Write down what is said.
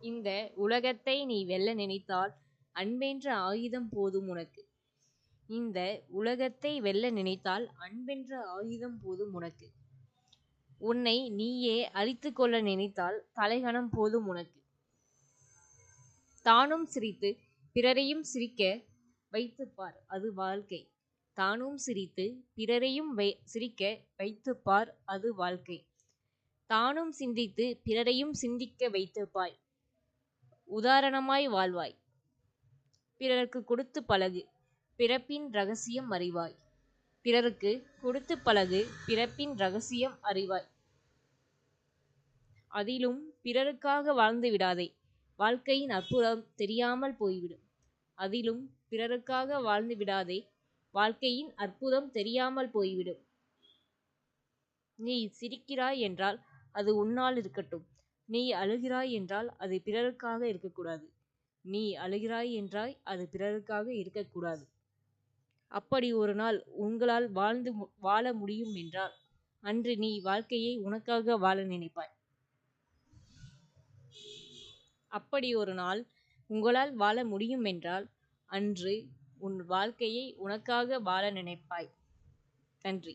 இந்த உலகத்தை நீ வெல்ல நினைத்தால் அன்பென்ற ஆயுதம் போதும் உனக்கு. இந்த உலகத்தை வெல்ல நினைத்தால் அன்பென்ற ஆயுதம் போதும் உனக்கு. உன்னை நீயே அழித்துக் கொள்ள நினைத்தால் தலைக்கனம் போதும் உனக்கு. தானும் சிரித்து பிறரையும் சிரிக்க வைத்துப் பார் அது வாழ்க்கை. தானும் சிரித்து பிறரையும் சிரிக்க வைத்துப் பார் அது வாழ்க்கை. தானும் சிந்தித்து பிறரையும் சிந்திக்க வைத்துப்பாய் உதாரணமாய் வாழ்வாய். பிறருக்கு கொடுத்து பழகு பிறப்பின் ரகசியம் அறிவாய். பிறருக்கு கொடுத்து பழகு பிறப்பின் ரகசியம் அறிவாய். அதிலும் பிறருக்காக வாழ்ந்து விடாதே வாழ்க்கையின் அற்புதம் தெரியாமல் போய்விடும். அதிலும் பிறருக்காக வாழ்ந்து விடாதே வாழ்க்கையின் அற்புதம் தெரியாமல் போய்விடும். நீ சிரிக்கிறாய் என்றால் அது உன்னால் இருக்கட்டும். நீ அழுகிறாய் என்றால் அது பிறருக்காக இருக்கக்கூடாது. நீ அழுகிறாய் என்றாய் அது பிறருக்காக இருக்கக்கூடாது. அப்படி ஒரு நாள் உங்களால் வாழ்ந்து வாழ முடியும் என்றால் அன்று நீ வாழ்க்கையை உனக்காக வாழ நினைப்பாய். அப்படி ஒரு நாள் உங்களால் வாழ முடியும் என்றால் அன்று உன் வாழ்க்கையை உனக்காக வாழ நினைப்பாய். நன்றி.